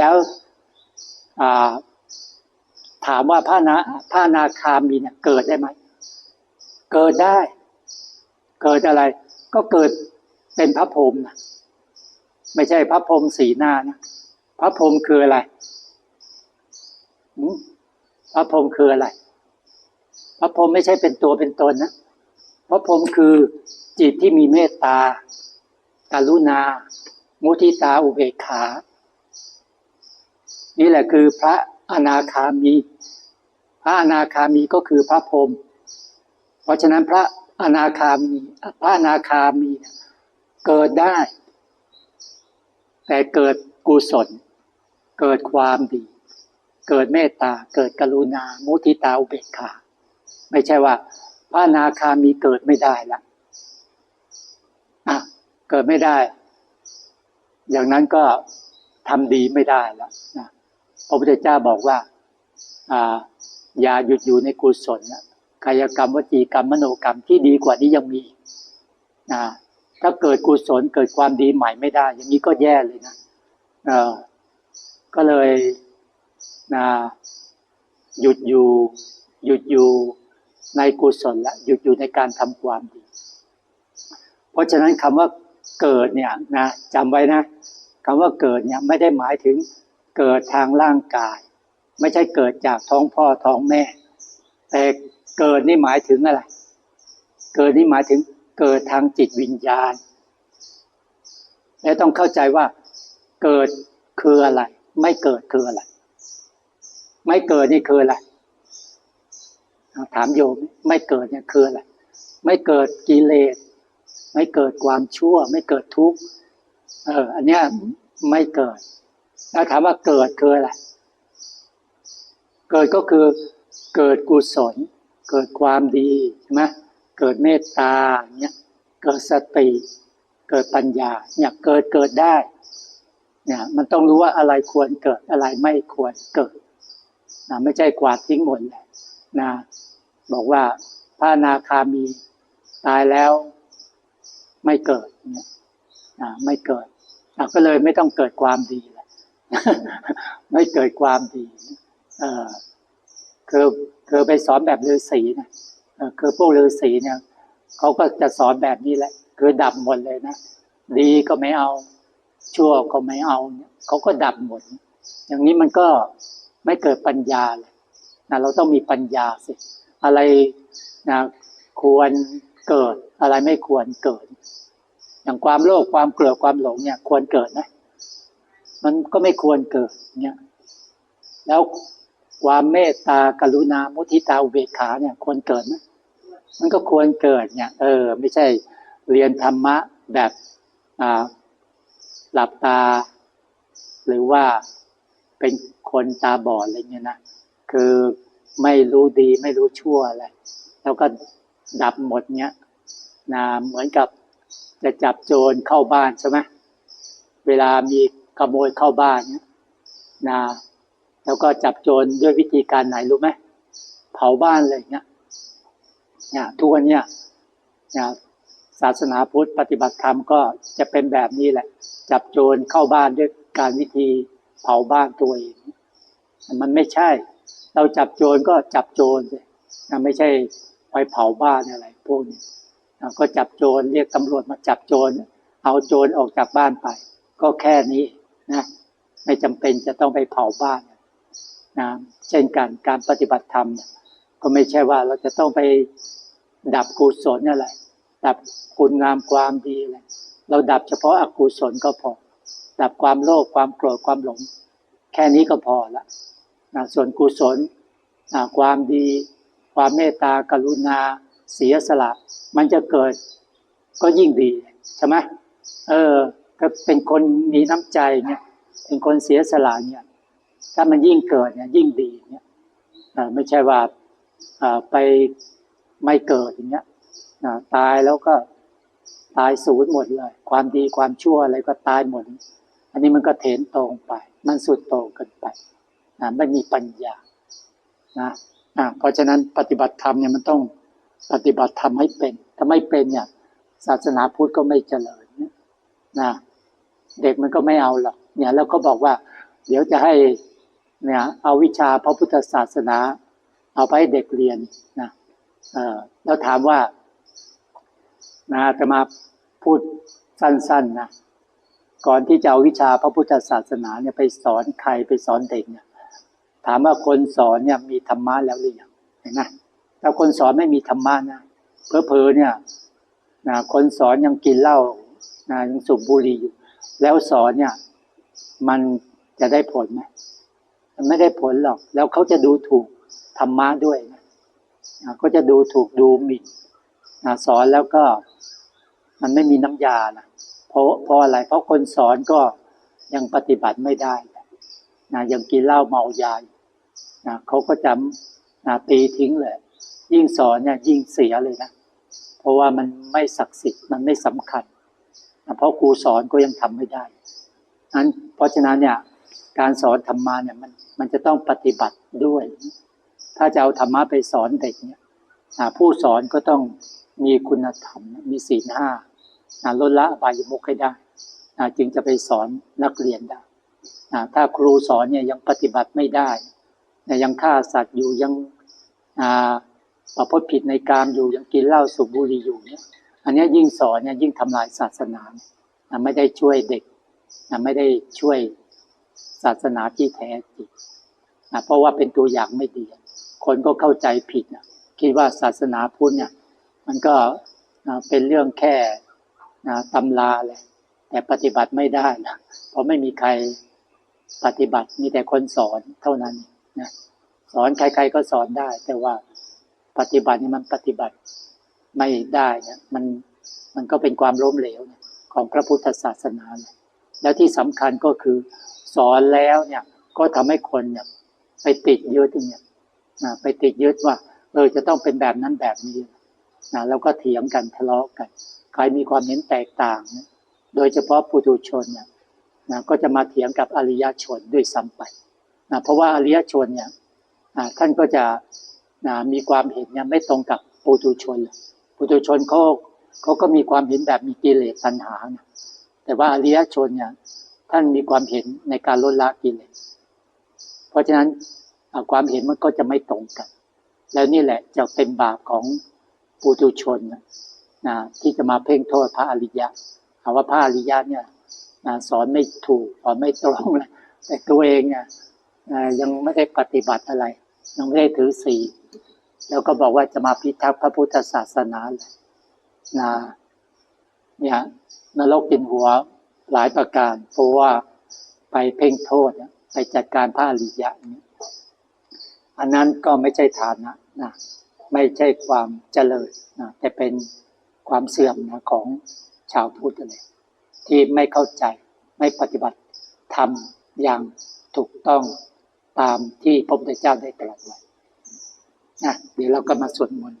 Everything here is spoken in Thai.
แล้วถามว่าพระนาพระนาคามีเนี่ยเกิดได้ไหม เกิดได้ เกิดอะไร ก็เกิดเป็นพระพรหมนะไม่ใช่พระพรหมสีหน้านะพระพรหมคืออะไรพระพรหมคืออะไร พระพรหมไม่ใช่เป็นตัวเป็นตนนะพระพรหมคือจิตที่มีเมตตาการุณา มุทิตาอุเบกขา นี่แหละคือพระอนาคามี พระอนาคามีก็คือพระพรหมเพราะฉะนั้นพระอนาคามีพระอนาคามีเกิดได้ แต่เกิดกุศล เกิดความดี เกิดเมตตา เกิดกรุณา มุทิตาอุเบกขาไม่ใช่ว่า พระอนาคามีเกิดไม่ได้ละอะเกิดไม่ได้ อย่างนั้นก็ทำดีไม่ได้แล้วนะ พระพุทธเจ้าบอกว่าอ่าอย่าหยุดอยู่ในกุศลนะกายกรรมวจีกรรมมโนกรรมที่ดีกว่านี้ยังมีนะถ้าเกิดกุศลเกิดความดีใหม่ไม่ได้ อย่างนี้ก็แย่เลยนะเออก็เลยนะหยุดอยู่ หยุดอยู่ในกุศลละหยุดอยู่ในการทำความดี เพราะฉะนั้นคำว่าเกิดเนี่ยนะจำไว้นะคำว่าเกิดเนี่ยไม่ได้หมายถึง เกิดทางร่างกาย ไม่ใช่เกิดจากท้องพ่อท้องแม่ แต่เกิดนี่หมายถึงอะไร เกิดนี่หมายถึงเกิดทางจิตวิญญาณ และต้องเข้าใจว่า เกิดคืออะไร ไม่เกิดคืออะไร ไม่เกิดนี่คืออะไรถามโยมไม่เกิดเนี่ยคืออะไร ไม่เกิดกิเลส ไม่เกิดความชั่ว ไม่เกิดทุกข์ เออ อันเนี้ยไม่เกิด แล้วถามว่าเกิดคืออะไร เกิดก็คือเกิดกุศล เกิดความดีใช่ไหมเกิดเมตตาเนี่ยเกิดสติ เกิดปัญญาเนี่ยเกิดเกิดได้เนี่ยมันต้องรู้ว่าอะไรควรเกิดอะไรไม่ควรเกิดนะไม่ใช่กวาดทิ้งหมดเลยนะบอกว่าพระนาคามีตายแล้วไม่เกิดเนี่ยนะไม่เกิดก็เลยไม่ต้องเกิดความดีเลย ไม่เกิดความดีเออคือคือไปสอนแบบฤาษีนะคือพวกฤาษีเนี่ยเขาก็จะสอนแบบนี้แหละ คือดับหมดเลยนะดีก็ไม่เอา ชั่วก็ไม่เอาเนี่ยเขาก็ดับหมด อย่างนี้มันก็ไม่เกิดปัญญาเลยนะเราต้องมีปัญญาสิอะไรนะควรเกิดอะไรไม่ควรเกิด อย่างความโลภความเกลียดความหลงเนี่ย ควรเกิดนะมั มันก็ไม่ควรเกิดเนี่ยแล้วความเมตตากรุณามุทิตาอุเบกขาเนี่ย ควรเกิดไหมมันก็ควรเกิดเนี่ย เออ ไม่ใช่เรียนธรรมะแบบอ่าหลับตา หรือว่าเป็นคนตาบอดอะไรเงี้ยนะคือไม่รู้ดีไม่รู้ชั่วอะไรแล้วก็ดับหมดเนี้ยนะเหมือนกับจะจับโจรเข้าบ้านใช่ไหมเวลามี ขโมยเข้าบ้านเนี้ยนะแล้วก็จับโจรด้วยวิธีการไหนรู้ไหมเผาบ้านเลยเนี่ยเนี่ยทุกวันเนี่ยเนี่ยศาสนาพุทธปฏิบัติธรรมก็จะเป็นแบบนี้แหละ จับโจรเข้าบ้านด้วยการวิธีเผาบ้านตัวเองมันไม่ใช่ เราจับโจรก็จับโจรเลยไม่ใช่ไปเผาบ้านอะไรพวกนี้ก็จับโจรเรียกตำรวจมาจับโจรเอาโจรออกจากบ้านไป ก็แค่นี้ นะไม่จำเป็นจะต้องไปเผาบ้านนะเช่นกันการปฏิบัติธรรม ก็ไม่ใช่ว่าเราจะต้องไปดับกุศลอะไรดับคุณงามความดีอะไรเราดับเฉพาะอกุศลก็พอ ดับความโลภความโกรธความหลง แค่นี้ก็พอละนะส่วนกุศลนะความดี ความเมตตากรุณา เสียสละ มันจะเกิดก็ยิ่งดี ใช่ไหมเออ ก็เป็นคนมีน้ำใจเนี่ยเป็นคนเสียสละเนี่ยถ้ามันยิ่งเกิดเนี่ยยิ่งดีเนี่ยไม่ใช่ว่าไปไม่เกิดอย่างเงี้ยตายแล้วก็ตายศูนย์หมดเลย ความดีความชั่วอะไรก็ตายหมด อันนี้มันก็เถนตรงไป มันสุดโต่งกันไปนะไม่มีปัญญานะนะเพราะฉะนั้นปฏิบัติธรรมเนี่ยมันต้องปฏิบัติธรรมให้เป็น ถ้าไม่เป็นเนี่ยศาสนาพุทธก็ไม่เจริญนะ เด็กมันก็ไม่เอาหรอกเนี่ยแล้วก็บอกว่า เดี๋ยวจะให้เนี่ยเอาวิชาพระพุทธศาสนา เอาไปให้เด็กเรียนนะเออแล้วถามว่านะจะมาพูดสั้นๆนะก่อนที่จะเอาวิชาพระพุทธศาสนาเนี่ยไปสอนใครไปสอนเด็กเนี่ยถามว่าคนสอนเนี่ยมีธรรมะแล้วหรือยังเห็นไหมถ้าคนสอนไม่มีธรรมะนะเพอๆเนี่ยนะคนสอนยังกินเหล้านะยังสูบบุหรี่อยู่ แล้วสอนเนี่ย มันจะได้ผลไหมมันไม่ได้ผลหรอก แล้วเขาจะดูถูกธรรมะด้วยนะก็จะดูถูกดูหมิ่นนะสอนแล้วก็มันไม่มีน้ำยานะเพราะเพราะอะไร เพราะคนสอนก็ยังปฏิบัติไม่ได้นะยังกินเหล้าเมายายนะเขาก็จำนะตีทิ้งเลย ยิ่งสอนเนี่ยยิ่งเสียเลยนะ เพราะว่ามันไม่ศักดิ์สิทธิ์มันไม่สำคัญ เพราะครูสอนก็ยังทำไม่ได้นั้นเพราะฉะนั้นเนี่ยการสอนธรรมะเนี่ยมันมันจะต้องปฏิบัติด้วย ถ้าจะเอาธรรมะไปสอนเด็กเนี่ยนะผู้สอนก็ต้องมีคุณธรรม มีศีลห้านะลดละอบายมุขให้ได้นะจึงจะไปสอนนักเรียนได้นะถ้าครูสอนเนี่ยยังปฏิบัติไม่ได้นะยังฆ่าสัตว์อยู่ยังประพฤติผิดในการอยู่ยังกินเหล้าสูบบุหรี่อยู่เนี่ย อันนี้ยิ่งสอนเนี่ยยิ่งทำลายศาสนาไม่ได้ช่วยเด็กไม่ได้ช่วยศาสนาที่แท้จริงเพราะว่าเป็นตัวอย่างไม่ดี คนก็เข้าใจผิดคิดว่าศาสนาพุทธเนี่ยมันก็เป็นเรื่องแค่ตำราแหละแต่ปฏิบัติไม่ได้นะเพราะไม่มีใครปฏิบัติมีแต่คนสอนเท่านั้นนะสอนใครๆก็สอนได้ แต่ว่าปฏิบัตินี่มันปฏิบัติ ไม่ได้เนี่ยมันมันก็เป็นความล้มเหลวของพระพุทธศาสนาเนี่ยแล้วที่สำคัญก็คือสอนแล้วเนี่ยก็ทำให้คนเนี่ยไปติดยึดเนี่ยนะไปติดยึดว่าเออจะต้องเป็นแบบนั้นแบบนี้นะแล้วก็เถียงกันทะเลาะกัน ใครมีความเห็นแตกต่างเนี่ยโดยเฉพาะปุถุชนเนี่ยนะก็จะมาเถียงกับอริยชนด้วยซ้ำไปนะเพราะว่าอริยชนเนี่ยนะท่านก็จะนะมีความเห็นเนี่ยไม่ตรงกับปุถุชน ปุถุชนเขาเขาก็มีความเห็นแบบมีกิเลสตัณหานะแต่ว่าอริยชนเนี่ยท่านมีความเห็นในการลดละกิเลสเพราะฉะนั้นความเห็นมันก็จะไม่ตรงกัน แล้วนี่แหละจะเป็นบาปของปุถุชนนะที่จะมาเพ่งโทษพระอริยะหาว่าพระอริยะเนี่ยนะสอนไม่ถูกสอนไม่ตรงเลยแต่ตัวเองเนี่ยยังไม่ได้ปฏิบัติอะไร ยังไม่ได้ถือศีล แล้วก็บอกว่าจะมาพิทักษ์พระพุทธศาสนาเลยนะเนี่ยนรกกินหัวหลายประการ เพราะว่าไปเพ่งโทษไปจัดการพระอริยะเนี่ยอันนั้นก็ไม่ใช่ฐานะนะไม่ใช่ความเจริญนะแต่เป็นความเสื่อมนะของชาวพุทธเลยที่ไม่เข้าใจไม่ปฏิบัติทำอย่างถูกต้องตามที่พระพุทธเจ้าได้ตรัสไว้ นะเดี๋ยวเราก็มาสวดมนต์